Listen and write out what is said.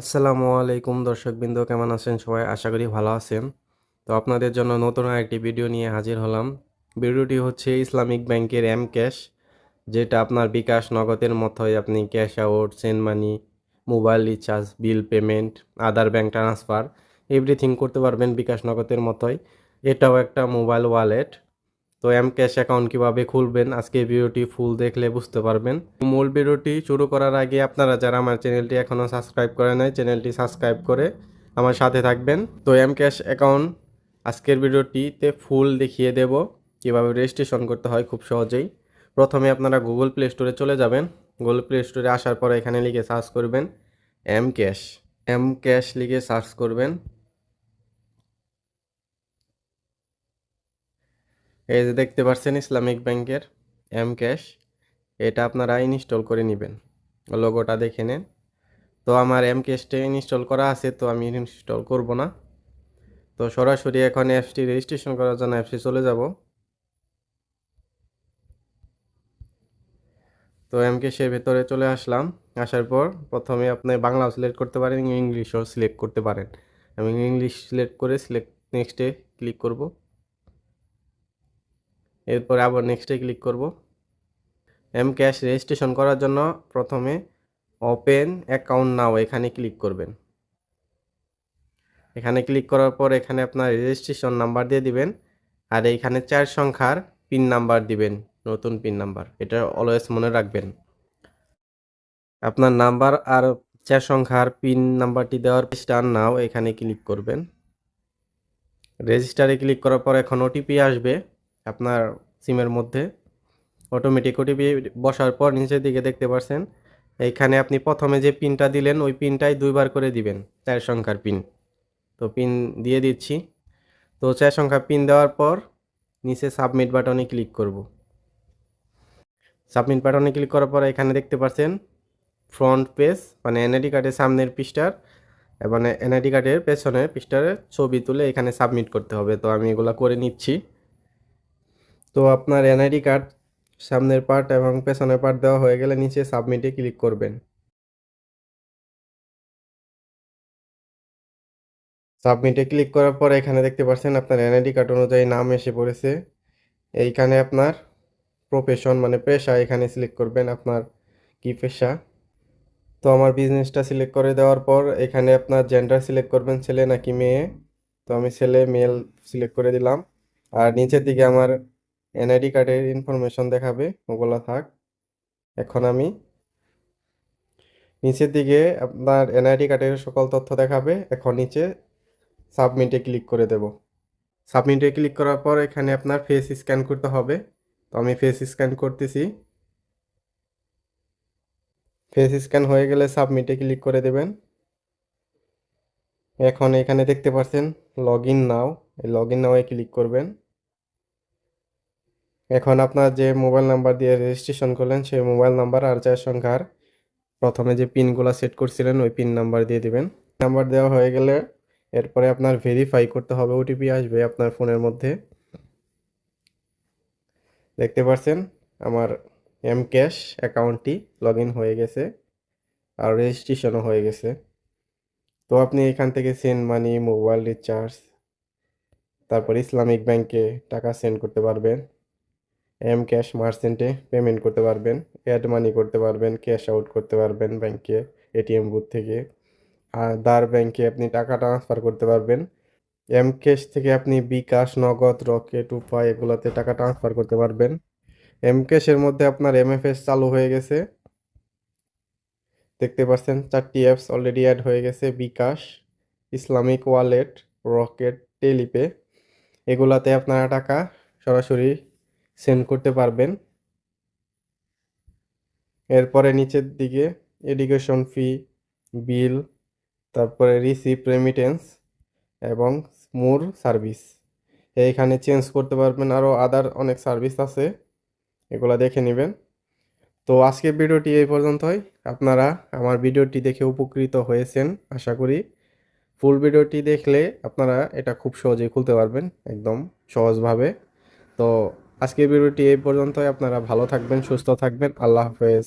আসসালামু আলাইকুম দর্শকবৃন্দ, কেমন আছেন সবাই? আশা করি ভালো আছেন। তো আপনাদের জন্য নতুন একটি ভিডিও নিয়ে হাজির হলাম। ভিডিওটি হচ্ছে ইসলামিক ব্যাংকের এম ক্যাশ, যেটা আপনার বিকাশ নগদের মতোই আপনি cash out, send money, mobile recharge, bill payment, other bank transfer, everything করতে পারবেন বিকাশ নগদের মতোই। এটাও একটা মোবাইল ওয়ালেট। তো এম ক্যাশ অ্যাকাউন্ট কীভাবে খুলবেন? আজকে ভিডিওটি ফুল দেখলে বুঝতে পারবেন। মূল ভিডিওটি শুরু করার আগে আপনারা যারা আমার চ্যানেলটি এখনও সাবস্ক্রাইব করে নাই, চ্যানেলটি সাবস্ক্রাইব করে আমার সাথে থাকবেন। তো এম ক্যাশ অ্যাকাউন্ট আজকের ভিডিওটিতে ফুল দেখিয়ে দেব কীভাবে রেজিস্ট্রেশন করতে হয় খুব সহজেই। প্রথমে আপনারা গুগল প্লে স্টোরে চলে যাবেন। গুগল প্লে স্টোরে আসার পরে এখানে লিখে সার্চ করবেন এম ক্যাশ। এম ক্যাশ লিখে সার্চ করবেন। এই যে দেখতে পাচ্ছেন ইসলামিক ব্যাংকের এম ক্যাশ, এটা আপনারা ইনস্টল করে নেবেন। লোগোটা দেখে নেন। তো আমার এম ক্যাশটা ইনস্টল করা আছে, তো আমি ইনস্টল করব না। তো সরাসরি এখন অ্যাপসটি রেজিস্ট্রেশন করার জন্য অ্যাপসে চলে যাব। তো এম ক্যাশের ভেতরে চলে আসলাম। আসার পর প্রথমে আপনি বাংলাও সিলেক্ট করতে পারেন, ইংলিশও সিলেক্ট করতে পারেন। আমি ইংলিশ সিলেক্ট করে সিলেক্ট, নেক্সটে ক্লিক করব। এরপরে আবার নেক্সটে ক্লিক করব। এম ক্যাশ রেজিস্ট্রেশন করার জন্য প্রথমে ওপেন অ্যাকাউন্ট নাও এখানে ক্লিক করবেন। এখানে ক্লিক করার পর এখানে আপনার রেজিস্ট্রেশন নাম্বার দিয়ে দিবেন। আর এইখানে চার সংখ্যার পিন নাম্বার দিবেন, নতুন পিন নাম্বার এটা অলওয়েজ মনে রাখবেন। আপনার নাম্বার আর চার সংখ্যার পিন নাম্বারটি দেওয়ার স্টার নাও এখানে ক্লিক করবেন। রেজিস্টারে ক্লিক করার পর এখন ওটিপি আসবে। আপনার সিমের মধ্যে অটোমেটিক ওটিপি বসার পর নিচের দিকে দেখতে পাচ্ছেন এইখানে আপনি প্রথমে যে পিনটা দিলেন, ওই পিনটাই দুইবার করে দিবেন, চার সংখ্যার পিন। তো পিন দিয়ে দিচ্ছি। তো চার সংখ্যা পিন দেওয়ার পর নিচে সাবমিট বাটনে ক্লিক করব। সাবমিট বাটনে ক্লিক করার পর এখানে দেখতে পাচ্ছেন ফ্রন্ট পেজ মানে এনআইডি কার্ডের সামনের পৃষ্ঠার এবং এনআইডি কার্ডের পেছনের পৃষ্ঠার ছবি তুলে এখানে সাবমিট করতে হবে। তো আমি এগুলো করে নিচ্ছি। তো আপনার এনআইডি কার্ড সামনের পার্ট এবং পেছনের পার্ট দেওয়া হয়ে গেলে নিচে সাবমিটে ক্লিক করবেন। সাবমিটে ক্লিক করার পর এখানে দেখতে পাচ্ছেন আপনার এনআইডি কার্ড অনুযায়ী নাম এসে পড়েছে। এইখানে আপনার প্রফেশন মানে পেশা, এখানে সিলেক্ট করবেন আপনার কি পেশা। তো আমার বিজনেসটা সিলেক্ট করে দেওয়ার পর এখানে আপনার জেন্ডার সিলেক্ট করবেন, ছেলে নাকি মেয়ে। তো আমি ছেলে মেল সিলেক্ট করে দিলাম। আর নিচের দিকে আমার এনআইডি কার্ডের ইনফরমেশন দেখাবে, ওগুলো থাক। এখন আমি নিচের দিকে আপনার এনআইডি কার্ডের সকল তথ্য দেখাবে, এখন নিচে সাবমিটে ক্লিক করে দেব। সাবমিটে ক্লিক করার পর এখানে আপনার ফেস স্ক্যান করতে হবে। তো আমি ফেস স্ক্যান করতেছি। ফেস স্ক্যান হয়ে গেলে সাবমিটে ক্লিক করে দেবেন। এখন এখানে দেখতে পাচ্ছেন লগ ইন নাও এই লগ ইন নাওয়ে ক্লিক করবেন। এখন আপনার যে মোবাইল নাম্বার দিয়ে রেজিস্ট্রেশন করলেন, সেই মোবাইল নাম্বার আর চার সংখ্যার প্রথমে যে পিনগুলো সেট করছিলেন, ওই পিন নাম্বার দিয়ে দিবেন। নাম্বার দেওয়া হয়ে গেলে এরপরে আপনার ভেরিফাই করতে হবে ওটিপি আসবে আপনার ফোনের মধ্যে। দেখতে পাচ্ছেন, আমার এম ক্যাশ অ্যাকাউন্টটি লগ হয়ে গেছে আর রেজিস্ট্রেশনও হয়ে গেছে। তো আপনি এখান থেকে সেন্ড মানি মোবাইল রিচার্জ তারপর ইসলামিক ব্যাংকে টাকা সেন্ড করতে পারবেন। এম ক্যাশ মার্চেন্টে পেমেন্ট করতে পারবেন, অ্যাড মানি করতে পারবেন, ক্যাশ আউট করতে পারবেন ব্যাংকে, এটিএম বুথ থেকে। আর দার ব্যাংকে আপনি টাকা ট্রান্সফার করতে পারবেন। এম ক্যাশ থেকে আপনি বিকাশ, নগদ, রকেট, উপায় এগুলোতে টাকা ট্রান্সফার করতে পারবেন। এম ক্যাশের মধ্যে আপনার এমএফএস চালু হয়ে গেছে। দেখতে পাচ্ছেন চারটি অ্যাপস অলরেডি অ্যাড হয়ে গেছে, bKash, Islamic wallet, Rocket, TelePay. এগুলাতে আপনারা টাকা সরাসরি সেন্ড করতে পারবেন। এরপরে নিচের দিকে এডুকেশন ফি, বিল, তারপরে রিসিপ্ট রেমিটেন্স এবং মোর সার্ভিস। এইখানে চেঞ্জ করতে পারবেন আরও আদার অনেক সার্ভিস আছে, এগুলো দেখে নেবেন। তো আজকের ভিডিওটি এই পর্যন্তই। আপনারা আমার ভিডিওটি দেখে উপকৃত হয়েছেন, আশা করি। ফুল ভিডিওটি দেখলে আপনারা এটা খুব সহজেই খুলতে পারবেন, একদম সহজভাবে। তো আজকের ভিডিওটি এই পর্যন্তই। আপনারা ভালো থাকবেন সুস্থ থাকবেন। আল্লাহ হাফেজ।